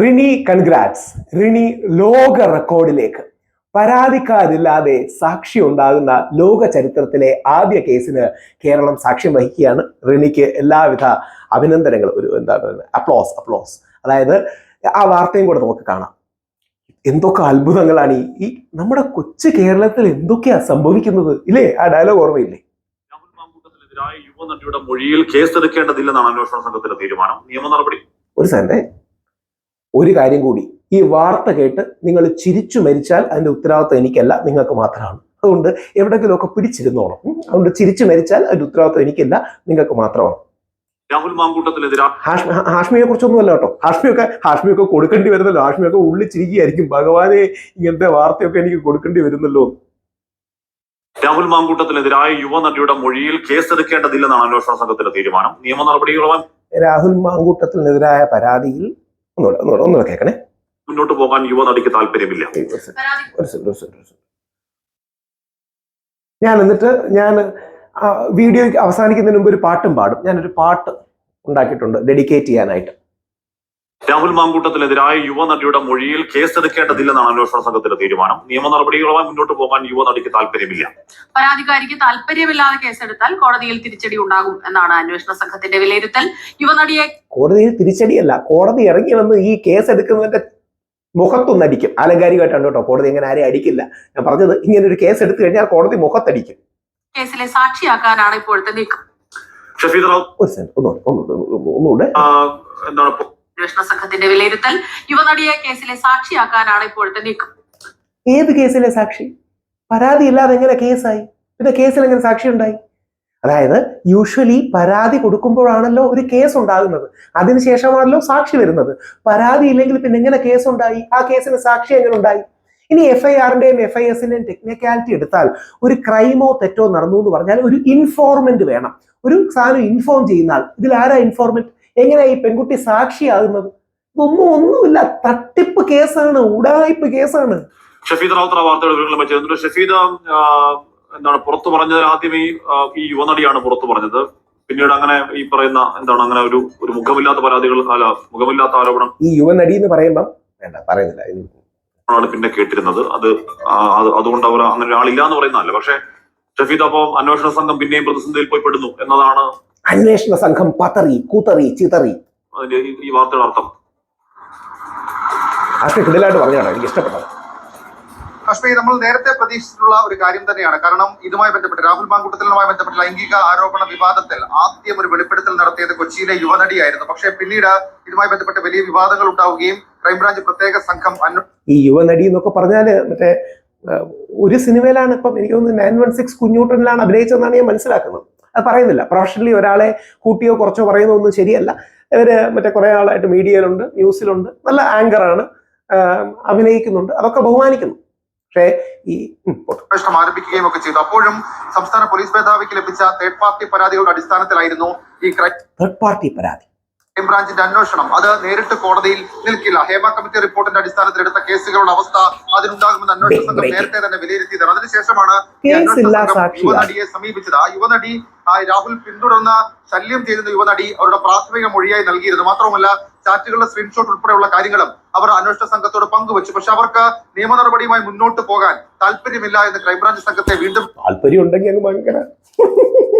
Rini congrats Rini ലോക റെക്കോർഡിലേക്ക്. പരാതിക്കാരില്ലാതെ സാക്ഷി ഉണ്ടാകുന്ന ലോക ചരിത്രത്തിലെ ആദ്യ കേസിന് കേരളം സാക്ഷ്യം വഹിക്കുകയാണ്. റിനിക്ക് എല്ലാവിധ അഭിനന്ദനങ്ങളും. ഒരു എന്താ പറയുന്നത്? അപ്ലോസ് അപ്ലോസ് അതായത് ആ വാർത്തയും കൂടെ നമുക്ക് കാണാം. എന്തൊക്കെ അത്ഭുതങ്ങളാണ് ഈ നമ്മുടെ കൊച്ചു കേരളത്തിൽ എന്തൊക്കെയാ സംഭവിക്കുന്നത്? ഇല്ലേ? ആ ഡയലോഗ് ഓർമ്മയില്ലേ? യുവനടിയുടെ മൊഴിയിൽ കേസെടുക്കേണ്ടതില്ലെന്നാണ് അന്വേഷണ സംഘത്തിന്റെ തീരുമാനം. നിയമ നടപടി. ഒരു സെന്റെ ഒരു കാര്യം കൂടി. ഈ വാർത്ത കേട്ട് നിങ്ങൾ ചിരിച്ചു മരിച്ചാൽ അതിന്റെ ഉത്തരവാദിത്വം എനിക്കല്ല നിങ്ങൾക്ക് മാത്രമാണ്. അതുകൊണ്ട് എവിടെയെങ്കിലുമൊക്കെ പിടിച്ചിരുന്നോണം. അതുകൊണ്ട് ചിരിച്ചു മരിച്ചാൽ അതിന്റെ ഉത്തരവാദിത്വം എനിക്കല്ല നിങ്ങൾക്ക് മാത്രമാണ്. രാഹുൽ മാങ്കൂട്ടത്തിനെതിരെ ഹാഷ്മി ഹാഷ്മിയെ കുറിച്ചൊന്നും അല്ല കേട്ടോ. ഹാഷ്മിയൊക്കെ ഹാഷ്മിയൊക്കെ കൊടുക്കേണ്ടി വരുന്നല്ലോ. ഹാഷ്മിയൊക്കെ ഉള്ളിൽ ചിരിക്കുകയായിരിക്കും. ഭഗവാനെ ഇങ്ങനത്തെ വാർത്തയൊക്കെ എനിക്ക് കൊടുക്കേണ്ടി വരുന്നല്ലോ. രാഹുൽ മാങ്കൂട്ടത്തിനെതിരായ യുവനടിയുടെ മൊഴിയിൽ കേസെടുക്കേണ്ടതില്ലെന്നാണ് അന്വേഷണ സംഘത്തിന്റെ തീരുമാനം. നിയമ നടപടികളുമായി രാഹുൽ മാങ്കൂട്ടത്തിനെതിരായ പരാതിയിൽ ഒന്നുകൂടെ ഒന്നുകൂടെ ഒന്നുകൂടെ കേൾക്കണേ? മുന്നോട്ട് പോകാൻ താല്പര്യമില്ല. second, ഒരു second. ഞാൻ എന്നിട്ട് ഞാൻ വീഡിയോ അവസാനിക്കുന്നതിന് മുമ്പ് ഒരു പാട്ടും പാടും. ഞാനൊരു പാട്ട് ഉണ്ടാക്കിയിട്ടുണ്ട് ഡെഡിക്കേറ്റ് ചെയ്യാനായിട്ട്. രാഹുൽ മാങ്കൂട്ടത്തിനെതിരായ യുവനടിയുടെ മൊഴിയിൽ കേസെടുക്കേണ്ടതില്ലെന്നാണ് അന്വേഷണ സംഘത്തിന്റെ തീരുമാനം. നിയമ നടപടികളുമായി മുന്നോട്ട് പോകാൻ യുവനടിക്ക് താല്പര്യമില്ല പരാതിക്കാരിക്ക് താല്പര്യമില്ലാതെ കേസെടുത്താൽ കോടതിയിൽ തിരിച്ചടി ഉണ്ടാകും എന്നാണ് അന്വേഷണ സംഘത്തിന്റെ വിലയിരുത്തൽ. യുവനടിയെ കോടതിയിൽ തിരിച്ചടിയല്ല കോടതി ഇറങ്ങി വന്ന് ഈ കേസ് എടുക്കുന്നതിന്റെ മുഖത്തൊന്നടിക്കും. ആലങ്കാരികമായിട്ടാണ് കേട്ടോ കോടതി ഇങ്ങനെ ആരെയും അടിക്കില്ല. ഞാൻ പറഞ്ഞത് ഇങ്ങനെ ഒരു കേസ് എടുത്തു കഴിഞ്ഞാൽ കോടതി മുഖത്തടിക്കും. കേസിലെ സാക്ഷിയാക്കാനാണ് ഇപ്പോഴത്തെ നീക്കം. ഷഫീദ് റാവു ഒന്നുകൂടെ എന്താണ് അന്വേഷണ സംഘത്തിന്റെ വിലയിരുത്തൽ യുവനടിയെ കേസിലെ സാക്ഷിയാക്കാനാണ് ഇപ്പോഴത്തെ നീക്കം. ഏത് കേസിലെ സാക്ഷി? പരാതി ഇല്ലാതെ എങ്ങനെ കേസായി? പിന്നെ കേസിൽ എങ്ങനെ സാക്ഷി ഉണ്ടായി? അതായത് യൂഷ്വലി പരാതി കൊടുക്കുമ്പോഴാണല്ലോ ഒരു കേസ് ഉണ്ടാകുന്നത്. അതിനുശേഷമാണല്ലോ സാക്ഷി വരുന്നത്. പരാതി ഇല്ലെങ്കിൽ പിന്നെ എങ്ങനെ കേസ് ഉണ്ടായി? ആ കേസിന് സാക്ഷി എങ്ങനെ ഉണ്ടായി ഇനി എഫ് ഐ ആറിന്റെയും എഫ് ഐ എസിന്റെയും ടെക്നിക്കാലിറ്റി എടുത്താൽ ഒരു ക്രൈമോ തെറ്റോ നടന്നു എന്ന് പറഞ്ഞാൽ ഒരു ഇൻഫോർമെന്റ് വേണം. ഒരു സാധനം ഇൻഫോം ചെയ്യുന്ന ആൾ ഇതിൽ ആരാ ഇൻഫോർമെന്റ് എങ്ങനെയാ ഈ പെൺകുട്ടി സാക്ഷിയാകുന്നത്? ഇതൊന്നും ഒന്നുമില്ല. തട്ടിപ്പ് കേസാണ് ഉടായ്പ് കേസാണ്. ഷഫീദ് റാവുത്തർ ആ വാർത്തയുടെ വിവരങ്ങൾ വെച്ചിരുന്നു ഷഫീദ് എന്താണ് പുറത്തു പറഞ്ഞത് ആദ്യമേ ഈ ഈ യുവനടിയാണ് പുറത്തു പറഞ്ഞത്. പിന്നീട് അങ്ങനെ ഈ പറയുന്ന എന്താണ് അങ്ങനെ ഒരു ഒരു മുഖമില്ലാത്ത പരാതികൾ അല്ല മുഖമില്ലാത്ത ആരോപണം. ഈ യുവനടി എന്ന് പറയുമ്പം വേണ്ട പറയുന്നില്ല. ആണ് പിന്നെ കേട്ടിരുന്നത്. അത് അതുകൊണ്ട് അവർ അങ്ങനെ ഒരാളില്ല എന്ന് പറയുന്നതല്ല. പക്ഷേ ഷഫീദ് അപ്പോ അന്വേഷണ സംഘം പിന്നെയും പ്രതിസന്ധിയിൽ പോയി പെടുന്നു എന്നതാണ് അന്വേഷണ സംഘം പതറി കൂത്തറി ചിതറി. ഈ- വാർത്തയുടെ അർത്ഥം. കിടലായിട്ട് പറഞ്ഞാണ് എനിക്ക് ഇഷ്ടപ്പെട്ടത്. അശ്വി നമ്മൾ നേരത്തെ പ്രതീക്ഷിച്ചിട്ടുള്ള ഒരു കാര്യം തന്നെയാണ്. കാരണം ഇതുമായി ബന്ധപ്പെട്ട് രാഹുൽ മാങ്കൂട്ടത്തിലുമായി ബന്ധപ്പെട്ട ലൈംഗിക ആരോപണ വിവാദത്തിൽ ആദ്യം ഒരു വെളിപ്പെടുത്തൽ നടത്തിയത് കൊച്ചിയിലെ യുവനടിയായിരുന്നു. പക്ഷേ പിന്നീട് ഇതുമായി ബന്ധപ്പെട്ട് വലിയ വിവാദങ്ങൾ ഉണ്ടാവുകയും ക്രൈംബ്രാഞ്ച് പ്രത്യേക സംഘം അന്വ ഈ യുവനടി എന്നൊക്കെ പറഞ്ഞാൽ മറ്റേ ഒരു സിനിമയിലാണ് ഇപ്പം എനിക്ക് തോന്നുന്നു നയൻ വൺ സിക്സ് കുഞ്ഞൂട്ടനിലാണ് അഭിനയിച്ചതെന്നാണ് ഞാൻ മനസ്സിലാക്കുന്നത്. അത് പറയുന്നില്ല. പ്രൊഫഷണലി ഒരാളെ കൂട്ടിയോ കുറച്ചോ പറയുന്നതൊന്നും ശരിയല്ല. ഇവർ മറ്റേ കുറേ ആളായിട്ട് മീഡിയയിലുണ്ട് ന്യൂസിലുണ്ട്. നല്ല ആങ്കറാണ് അഭിനയിക്കുന്നുണ്ട്. അതൊക്കെ ബഹുമാനിക്കുന്നു. പക്ഷേ ഈ അന്വേഷണം. ആരംഭിക്കുകയും ഒക്കെ ചെയ്തു. അപ്പോഴും സംസ്ഥാന പോലീസ് മേധാവിക്ക് ലഭിച്ച തേർഡ് പാർട്ടി പരാതികളുടെ അടിസ്ഥാനത്തിലായിരുന്നു ഈ തേർഡ് പാർട്ടി പരാതി. ക്രൈംബ്രാഞ്ചിന്റെ അന്വേഷണം. അത് നേരിട്ട് കോടതിയിൽ നിൽക്കില്ല. ഹേമ കമ്മിറ്റി റിപ്പോർട്ടിന്റെ അടിസ്ഥാനത്തിൽ എടുത്ത കേസുകളുടെ അവസ്ഥ അതിനുണ്ടാകുമെന്ന് അന്വേഷണ സംഘം നേരത്തെ തന്നെ വിലയിരുത്തിയതാണ്. അതിനുശേഷമാണ്. യുവനടിയെ സമീപിച്ചത്. ആ യുവനടി രാഹുൽ പിന്തുടർന്ന ശല്യം ചെയ്യുന്ന യുവനടി അവരുടെ പ്രാഥമിക മൊഴിയായി നൽകിയിരുന്നു. മാത്രമല്ല ചാറ്റുകളുടെ സ്ക്രീൻഷോട്ട് ഉൾപ്പെടെയുള്ള കാര്യങ്ങളും അവർ അന്വേഷണ സംഘത്തോട് പങ്കുവച്ചു. പക്ഷെ അവർക്ക് നിയമ നടപടിയുമായി മുന്നോട്ട് പോകാൻ താല്പര്യമില്ല എന്ന് ക്രൈംബ്രാഞ്ച് സംഘത്തെ വീണ്ടും താല്പര്യം ഉണ്ടെങ്കിൽ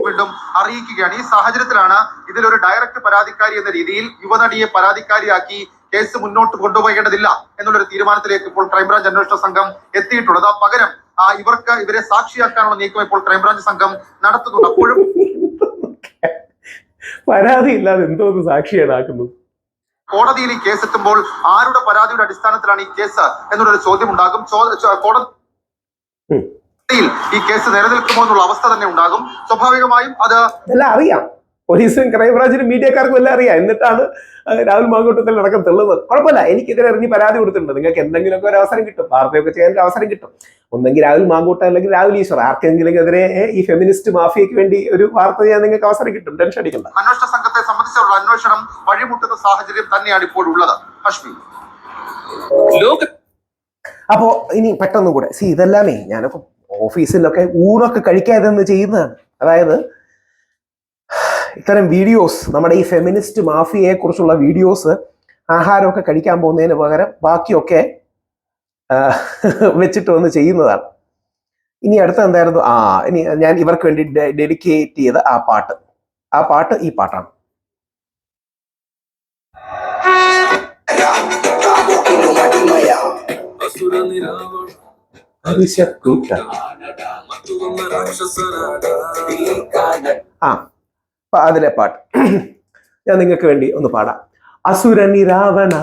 വീണ്ടും അറിയിക്കുകയാണ്. ഈ സാഹചര്യത്തിലാണ് ഇതിലൊരു ഡയറക്റ്റ് പരാതിക്കാരി എന്ന രീതിയിൽ യുവനടിയെ പരാതിക്കാരിയാക്കി കേസ് മുന്നോട്ട് കൊണ്ടുപോകേണ്ടതില്ല എന്നുള്ളൊരു തീരുമാനത്തിലേക്ക് ഇപ്പോൾ ക്രൈംബ്രാഞ്ച് അന്വേഷണ സംഘം എത്തിയിട്ടുള്ളത്. ആ പകരം ആ ഇവർക്ക് ഇവരെ സാക്ഷിയാക്കാനുള്ള നീക്കം ഇപ്പോൾ ക്രൈംബ്രാഞ്ച് സംഘം നടത്തുന്നുണ്ട്. അപ്പോഴും പരാതി ഇല്ലാതെ എന്തോ ഒന്ന് സാക്ഷിയാണാക്കുന്നത് കോടതിയിൽ ഈ കേസ് എത്തുമ്പോൾ ആരുടെ പരാതിയുടെ അടിസ്ഥാനത്തിലാണ് ഈ കേസ് എന്നുള്ളൊരു ചോദ്യം ഉണ്ടാകും ഉം. ഈ കേസ് നിലനിൽക്കുമോ എന്നുള്ള അവസ്ഥ തന്നെ ഉണ്ടാകും. സ്വാഭാവികമായും അത് ഇതെല്ലാം അറിയാം. പോലീസും ക്രൈംബ്രാഞ്ചിനും മീഡിയക്കാർക്കും എല്ലാം അറിയാം. എന്നിട്ടാണ് രാഹുൽ മാങ്കൂട്ടത്തിൽ അടക്കം തെള്ളുന്നത്. കുഴപ്പമില്ല. എനിക്കെതിരെ ഇറങ്ങി പരാതി കൊടുത്തിട്ടുണ്ട്. നിങ്ങൾക്ക് എന്തെങ്കിലുമൊക്കെ ഒരു അവസരം കിട്ടും. വാർത്തയൊക്കെ ചെയ്യാൻ ഒരു അവസരം കിട്ടും. ഒന്നെങ്കിൽ രാഹുൽ മാങ്കൂട്ട അല്ലെങ്കിൽ രാഹുൽ ഈശ്വർ. ആർക്കെങ്കിലും എതിരെ ഈ ഫെമിനിസ്റ്റ് മാഫിയയ്ക്ക് വേണ്ടി ഒരു വാർത്ത ചെയ്യാൻ നിങ്ങൾക്ക് അവസരം കിട്ടും. ടെൻഷൻ അടിക്കണ്ട. അന്വേഷണ സംഘത്തെ സംബന്ധിച്ചുള്ള അന്വേഷണം വഴിമുട്ടുന്ന സാഹചര്യം തന്നെയാണ് ഇപ്പോൾ ഉള്ളത്. അപ്പോ ഇനി പെട്ടെന്നും കൂടെ. സി ഇതെല്ലാമേ ഞാനൊക്കെ ഓഫീസിലൊക്കെ ഊണൊക്കെ കഴിക്കാതെ നിന്ന് ചെയ്യുന്നതാണ്. അതായത് ഇത്തരം വീഡിയോസ് നമ്മുടെ ഈ ഫെമിനിസ്റ്റ് മാഫിയയെ കുറിച്ചുള്ള വീഡിയോസ് ആഹാരമൊക്കെ കഴിക്കാൻ പോകുന്നതിന് പകരം ബാക്കിയൊക്കെ വെച്ചിട്ട് വന്ന് ചെയ്യുന്നതാണ്. ഇനി അടുത്ത എന്തായിരുന്നു? ആ ഇനി ഞാൻ ഇവർക്ക് വേണ്ടി ഡെഡിക്കേറ്റ് ചെയ്ത ആ പാട്ട്. ആ പാട്ട് ഈ പാട്ടാണ്. ആ അതിലെ പാട്ട്. ഞാൻ നിങ്ങൾക്ക് വേണ്ടി ഒന്ന് പാടാം. അസുരനി രാവണ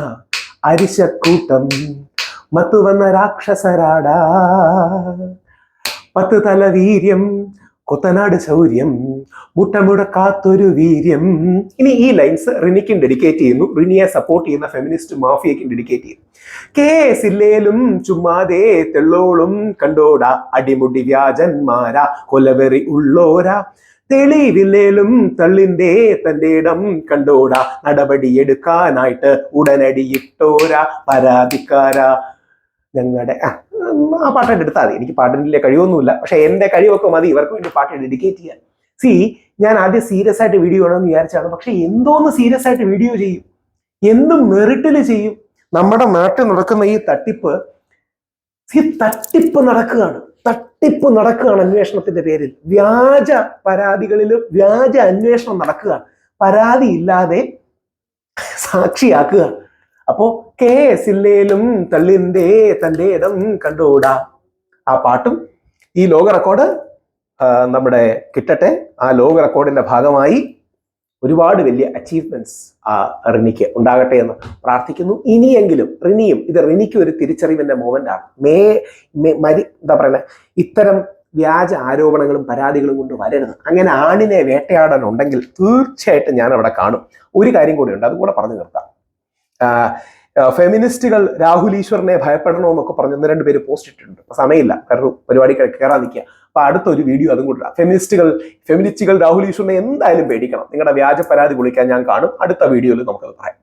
അരിശക്കൂട്ടം മത്തുവന്ന രാക്ഷസരാടാ. പത്ത് തല വീര്യം കൊത്തനാട് ശൗര്യം മുട്ടമുടക്കാത്തൊരു വീര്യം. ഇനി ഈ ലൈൻസ് റിനിക്കും ഡെഡിക്കേറ്റ് ചെയ്യുന്നു. റിനിയെ സപ്പോർട്ട് ചെയ്യുന്ന ഫെമിനിസ്റ്റ് മാഫിയയ്ക്കും ഡെഡിക്കേറ്റ് ചെയ്യുന്നു. കേസില്ലേലും ചുമ്മാതെ തെള്ളോളും കണ്ടോടാ അടിമുടി വ്യാജന്മാരാ കൊലവെറി ഉള്ളോരാ. തെളിവില്ലേലും തള്ളിന്റെ തന്റെ ഇടം കണ്ടോടാ നടപടിയെടുക്കാനായിട്ട് ഉടനടി ഇട്ടോരാ പരാതിക്കാരാ. ഞങ്ങളുടെ ആ ആ പാട്ട് എടുത്താൽ മതി. എനിക്ക് പാട്ടിന്റെ കഴിവൊന്നുമില്ല. പക്ഷെ എന്റെ കഴിവൊക്കെ മതി. ഇവർക്ക് വേണ്ടി പാട്ട് ഡെഡിക്കേറ്റ് ചെയ്യാൻ. സി ഞാൻ ആദ്യം സീരിയസ് ആയിട്ട് വീഡിയോ ചെയ്യണമെന്ന് വിചാരിച്ചാണ്. പക്ഷെ എന്തോന്ന് സീരിയസ് ആയിട്ട് വീഡിയോ ചെയ്യും? എന്തും മെറിറ്റിൽ ചെയ്യും? നമ്മുടെ നാട്ടിൽ നടക്കുന്ന ഈ തട്ടിപ്പ് ഈ തട്ടിപ്പ് നടക്കുകയാണ്. തട്ടിപ്പ് നടക്കുകയാണ് അന്വേഷണത്തിന്റെ പേരിൽ. വ്യാജ പരാതികളിൽ വ്യാജ അന്വേഷണം നടക്കുകയാണ്. പരാതി ഇല്ലാതെ സാക്ഷിയാക്കുക. അപ്പോ കേസില്ലേലും തള്ളിന്റെ തന്റെ ഇടം കണ്ടോടാ. ആ പാട്ടും ഈ ലോക റെക്കോർഡ് നമ്മുടെ കിട്ടട്ടെ. ആ ലോക റെക്കോർഡിന്റെ ഭാഗമായി ഒരുപാട് വലിയ അച്ചീവ്മെന്റ്സ് ആ റിനിക്ക് ഉണ്ടാകട്ടെ എന്ന് പ്രാർത്ഥിക്കുന്നു. ഇനിയെങ്കിലും റിനിയും ഇത് റിനിക്ക് ഒരു തിരിച്ചറിവിന്റെ മോമെന്റ് ആണ്. മേ മരി എന്താ പറയുന്നത് ഇത്തരം വ്യാജ ആരോപണങ്ങളും പരാതികളും കൊണ്ട് വരരുത്. അങ്ങനെ ആണിനെ വേട്ടയാടാൻ ഉണ്ടെങ്കിൽ തീർച്ചയായിട്ടും ഞാൻ അവിടെ കാണും. ഒരു കാര്യം കൂടി ഉണ്ട് അതുകൂടെ പറഞ്ഞു നിർത്താം ഫെമിനിസ്റ്റുകൾ രാഹുൽ ഈശ്വറിനെ ഭയപ്പെടണമെന്നൊക്കെ പറഞ്ഞ് ഒന്ന് രണ്ട് പേര് പോസ്റ്റ് ഇട്ടിട്ടുണ്ട്. സമയമില്ല. കാരണം പരിപാടി കയറാൻ നിൽക്കുക. അപ്പൊ അടുത്തൊരു വീഡിയോ അതും കൂടെ ഫെമിനിസ്റ്റുകൾ ഫെമിനിസ്റ്റുകൾ രാഹുൽ ഈശ്വറിനെ എന്തായാലും പേടിക്കണം. നിങ്ങളുടെ വ്യാജ പരാതി വിളിക്കാൻ ഞാൻ കാണും. അടുത്ത വീഡിയോയിൽ നമുക്കത് പറയാം.